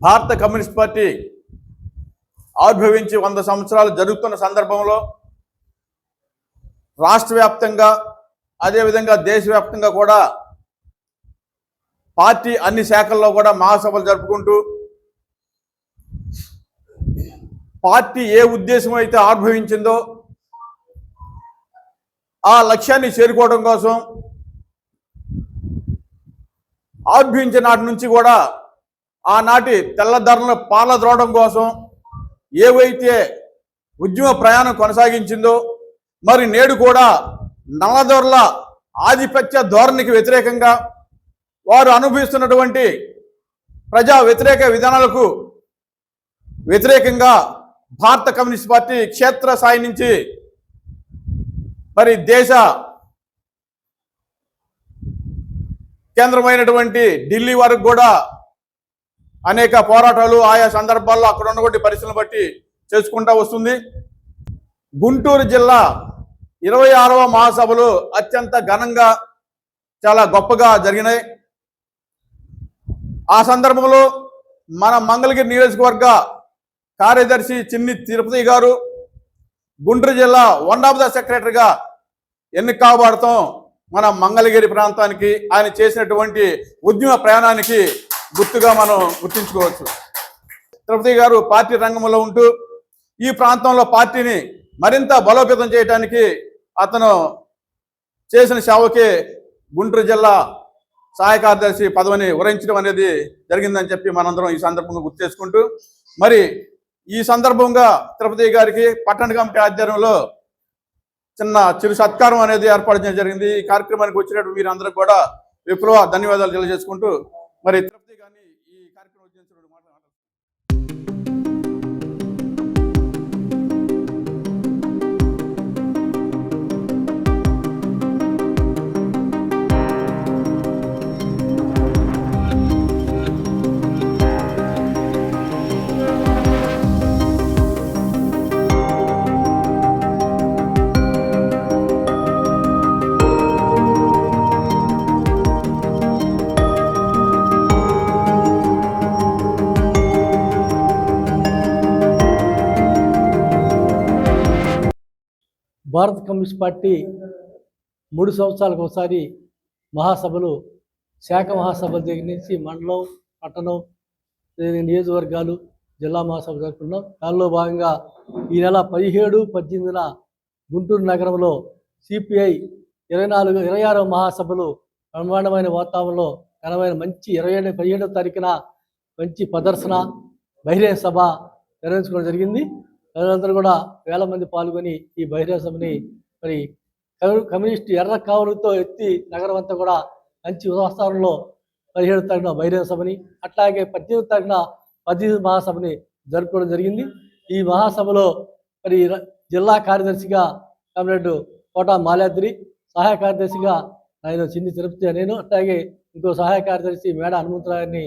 భారత communist party ఆవిర్భవించి వంద సంవత్సరాలు జరుగుతున్న సందర్భంలో రాష్ట్ర వ్యాప్తంగా అదేవిధంగా దేశవ్యాప్తంగా కూడా పార్టీ అన్ని శాఖల్లో కూడా మహాసభలు జరుపుకుంటూ పార్టీ ఏ ఉద్దేశం అయితే ఆవిర్భవించిందో ఆ లక్ష్యాన్ని చేరుకోవడం కోసం ఆవిర్భవించిన నాటి నుంచి కూడా ఆనాటి తెల్లధరలను పాలద్రోవడం కోసం ఏవైతే ఉద్యమ ప్రయాణం కొనసాగించిందో మరి నేడు కూడా నల్లదొరల ఆధిపత్య ధోరణికి వ్యతిరేకంగా వారు అనుభవిస్తున్నటువంటి ప్రజా వ్యతిరేక విధానాలకు వ్యతిరేకంగా భారత కమ్యూనిస్ట్ పార్టీ క్షేత్ర స్థాయి నుంచి మరి దేశ కేంద్రమైనటువంటి ఢిల్లీ వరకు కూడా అనేక పోరాటాలు ఆయా సందర్భాల్లో అక్కడ ఉన్నటువంటి పరిస్థితులను బట్టి చేసుకుంటా వస్తుంది. గుంటూరు జిల్లా ఇరవై ఆరవ మహాసభలు అత్యంత ఘనంగా చాలా గొప్పగా జరిగినాయి. ఆ సందర్భంలో మన మంగళగిరి నియోజకవర్గ కార్యదర్శి చిన్ని తిరుపతి గారు గుంటూరు జిల్లా వన్ ఆఫ్ ద సెక్రటరీగా ఎన్నిక కాబడటం మన మంగళగిరి ప్రాంతానికి ఆయన చేసినటువంటి ఉద్యమ ప్రయాణానికి గుర్తుగా మనం గుర్తించుకోవచ్చు. తిరుపతి గారు పార్టీ రంగంలో ఉంటూ ఈ ప్రాంతంలో పార్టీని మరింత బలోపేతం చేయడానికి అతను చేసిన సేవకే గుంటూరు జిల్లా సహాయ కార్యదర్శి పదవిని వరించడం అనేది జరిగిందని చెప్పి మనందరం ఈ సందర్భంగా గుర్తు చేసుకుంటూ మరి ఈ సందర్భంగా తిరుపతి గారికి పట్టణ కమిటీ ఆధ్వర్యంలో చిన్న చిరు సత్కారం అనేది ఏర్పాటు చేయడం జరిగింది. ఈ కార్యక్రమానికి వచ్చినట్టు మీరందరూ కూడా విప్లవ ధన్యవాదాలు తెలియజేసుకుంటూ మరి భారత కమ్యూనిస్ట్ పార్టీ మూడు సంవత్సరాలకు ఒకసారి మహాసభలు శాఖ మహాసభల దగ్గర నుంచి మండలం పట్టణం నియోజకవర్గాలు జిల్లా మహాసభ జరుపుకున్నాం. దానిలో భాగంగా ఈ నెల పదిహేడు పద్దెనిమిదిన గుంటూరు నగరంలో సిపిఐ ఇరవై నాలుగు ఇరవై ఆరవ మహాసభలు బ్రహ్మాండమైన వాతావరణంలో ఘనమైన మంచి ఇరవై ఏడు పదిహేడవ తారీఖున మంచి ప్రదర్శన బహిరంగ సభ నిర్వహించుకోవడం జరిగింది. ప్రజలందరూ కూడా వేల మంది పాల్గొని ఈ బహిరంగ సభని మరి కమ్యూ- కమ్యూనిస్ట్ ఎర్ర కావులతో ఎత్తి నగరం అంతా కూడా మంచి ఉదాహరణలో పదిహేడు తారీఖున బహిరంగ సభని అట్లాగే పద్దెనిమిది తారీఖున పద్దెనిమిది మహాసభని జరుపుకోవడం జరిగింది. ఈ మహాసభలో మరి జిల్లా కార్యదర్శిగా కామ్రేడ్ కోట మాలాద్రి సహాయ కార్యదర్శిగా ఆయన చిన్ని తిరుపతి నేను అట్లాగే ఇంకో సహాయ కార్యదర్శి మేడ హనుమంతరాయని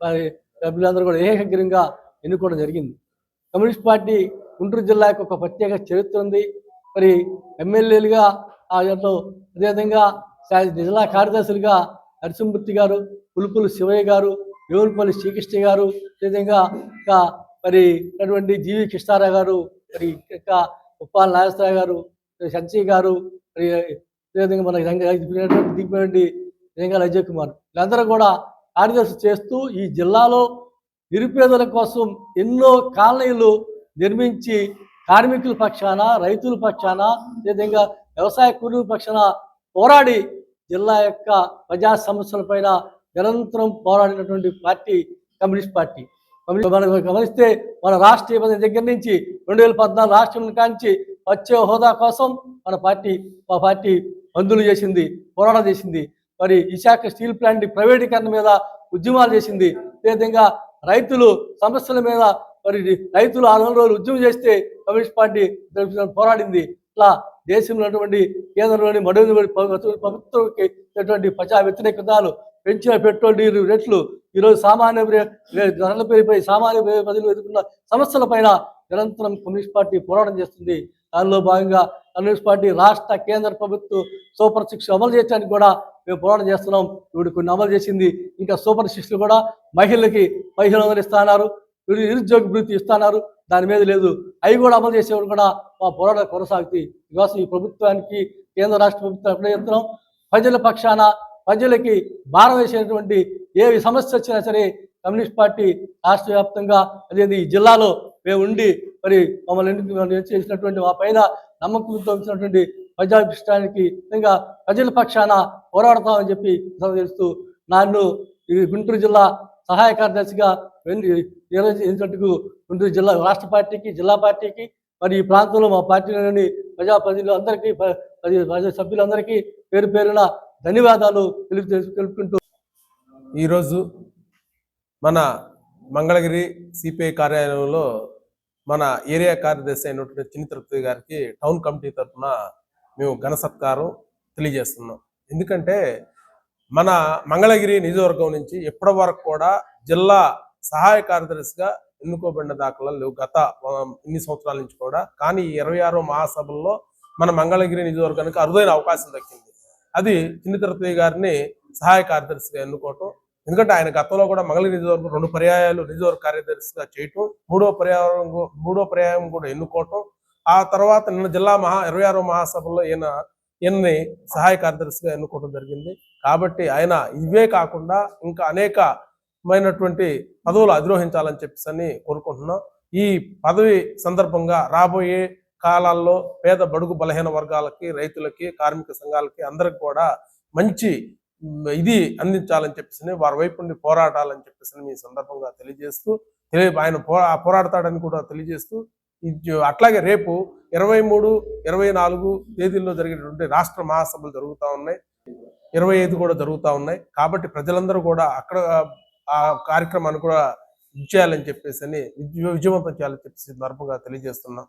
మరి సభ్యులందరూ కూడా ఏకగ్రంగా ఎన్నుకోవడం జరిగింది. కమ్యూనిస్ట్ పార్టీ గుంటూరు జిల్లాకు ఒక ప్రత్యేక చరిత్ర ఉంది. మరి ఎమ్మెల్యేలుగా ఆ దాంట్లో అదేవిధంగా జిల్లా కార్యదర్శులుగా నరసింహమూర్తి గారు పులుపులు శివయ్య గారు యోగులపల్లి శ్రీకృష్ణ గారు అదేవిధంగా ఇంకా మరి అటువంటి జీవి కృష్ణారావు గారు మరి ఇంకా ఉప్పాల నాగేశ్వరరావు గారు సంచి గారు మరి అదేవిధంగా మన దిగిపోయినటువంటి నిజంగా అజయ్ కుమార్. వీళ్ళందరూ కూడా కార్యదర్శి చేస్తూ ఈ జిల్లాలో నిరుపేదల కోసం ఎన్నో కాలనీలు నిర్మించి కార్మికుల పక్షాన రైతుల పక్షాన అదేవిధంగా వ్యవసాయ కూలీల పక్షాన పోరాడి జిల్లా యొక్క ప్రజా సమస్యలపైన నిరంతరం పోరాడినటువంటి పార్టీ కమ్యూనిస్ట్ పార్టీ. మనం గమనిస్తే మన రాష్ట్ర విభజన దగ్గర నుంచి రెండు వేల పద్నాలుగు రాష్ట్రం కాంచి వచ్చే హోదా కోసం మన పార్టీ మా పార్టీ బంధులు చేసింది పోరాటం చేసింది. మరి విశాఖ స్టీల్ ప్లాంట్ ప్రైవేటీకరణ మీద ఉద్యమాలు చేసింది. అదేవిధంగా రైతులు సమస్యల మీద మరి రైతులు ఆ నెల రోజులు ఉద్యమం చేస్తే కమ్యూనిస్ట్ పార్టీ పోరాడింది. ఇట్లా దేశంలో ఉన్నటువంటి కేంద్రంలోని మడవి ప్రభుత్వంకి ఉన్నటువంటి ప్రజా వ్యతిరేకతలు పెంచిన పెట్రోల్ డీజిల్ రేట్లు ఈరోజు సామాన్య ధరల పేరుపై సామాన్య ప్రజలు ఎదుర్కొన్న సమస్యల పైన నిరంతరం కమ్యూనిస్ట్ పార్టీ పోరాటం చేస్తుంది. దానిలో భాగంగా కమ్యూనిస్ట్ పార్టీ రాష్ట్ర కేంద్ర ప్రభుత్వం సూపర్ సిక్స్ అమలు చేయడానికి కూడా మేము పోరాటం చేస్తున్నాం. ఇప్పుడు కొన్ని అమలు చేసింది ఇంకా సూపర్ శిక్షలు కూడా మహిళలకి పదిహేను వందలు ఇస్తున్నారు వీడు నిరుద్యోగ భృతి ఇస్తున్నారు. దాని మీద లేదు. అవి కూడా అమలు చేసేవాడు కూడా మా పోరాటం కొనసాగుతాయి. బికాస్ ఈ ప్రభుత్వానికి కేంద్ర రాష్ట్ర ప్రభుత్వం ఎప్పుడే చెప్తున్నాం. ప్రజల పక్షాన ప్రజలకి భారం వేసేటువంటి ఏ సమస్య వచ్చినా సరే కమ్యూనిస్ట్ పార్టీ రాష్ట్ర వ్యాప్తంగా అదేది ఈ జిల్లాలో మేము ఉండి మరి మమ్మల్ని చేసినటువంటి మా పైన నమ్మకంతో ఇచ్చినటువంటి ప్రజాభిష్టానికి ఇంకా ప్రజల పక్షాన పోరాడతామని చెప్పి తెలుస్తూ నన్ను గుంటూరు జిల్లా సహాయ కార్యదర్శిగా వెళ్ళి నిర్వహించినట్టుకు గుంటూరు జిల్లా రాష్ట్ర పార్టీకి జిల్లా పార్టీకి మరి ఈ ప్రాంతంలో మా పార్టీలోని ప్రజాప్రతినిధులు అందరికీ ప్రజా సభ్యులందరికీ పేరు పేరున ధన్యవాదాలు తెలుపు తెలుపుకుంటూ. ఈరోజు మన మంగళగిరి సిపిఐ కార్యాలయంలో మన ఏరియా కార్యదర్శి అయినటువంటి చిన్ని తిరుపతి గారికి టౌన్ కమిటీ తరఫున మేము ఘన సత్కారం తెలియజేస్తున్నాం. ఎందుకంటే మన మంగళగిరి నియోజకవర్గం నుంచి ఎప్పటి వరకు కూడా జిల్లా సహాయ కార్యదర్శిగా ఎన్నుకోబడిన దాఖలాలు లేవు గత ఇన్ని సంవత్సరాల నుంచి కూడా. కానీ ఈ ఇరవై ఆరో మహాసభల్లో మన మంగళగిరి నియోజకవర్గానికి అరుదైన అవకాశం దక్కింది. అది చిన్ని గారిని సహాయ కార్యదర్శిగా ఎన్నుకోవటం ఎందుకంటే ఆయన గతంలో కూడా మంగళగిరి నియోజకవర్గం రెండు పర్యాయాలు నియోజకవర్గ కార్యదర్శిగా చేయటం మూడో పర్యాయం మూడో పర్యాయం కూడా ఎన్నుకోవటం ఆ తర్వాత నిన్న జిల్లా మహా ఇరవై ఆరో మహాసభలో ఈయన ఈయన్ని సహాయ కార్యదర్శిగా ఎన్నుకోవడం జరిగింది. కాబట్టి ఆయన ఇవే కాకుండా ఇంకా అనేక మైనటువంటి పదవులు అధిరోహించాలని చెప్పేసి అని కోరుకుంటున్నాం. ఈ పదవి సందర్భంగా రాబోయే కాలాల్లో పేద బడుగు బలహీన వర్గాలకి రైతులకి కార్మిక సంఘాలకి అందరికి కూడా మంచి ఇది అందించాలని చెప్పేసి వారి వైపు నుండి పోరాటాలని చెప్పేసి మీ సందర్భంగా తెలియజేస్తూ తెలియ ఆయన పోరా పోరాడతాడని కూడా తెలియజేస్తూ అట్లాగే రేపు ఇరవై మూడు ఇరవై నాలుగు తేదీల్లో జరిగేటువంటి రాష్ట్ర మహాసభలు జరుగుతూ ఉన్నాయి. ఇరవై ఐదు కూడా జరుగుతూ ఉన్నాయి. కాబట్టి ప్రజలందరూ కూడా అక్కడ ఆ కార్యక్రమాన్ని కూడా చేయాలని చెప్పేసి అని విజయవంతం చేయాలని చెప్పేసి ఈ సందర్భంగా తెలియజేస్తున్నాం.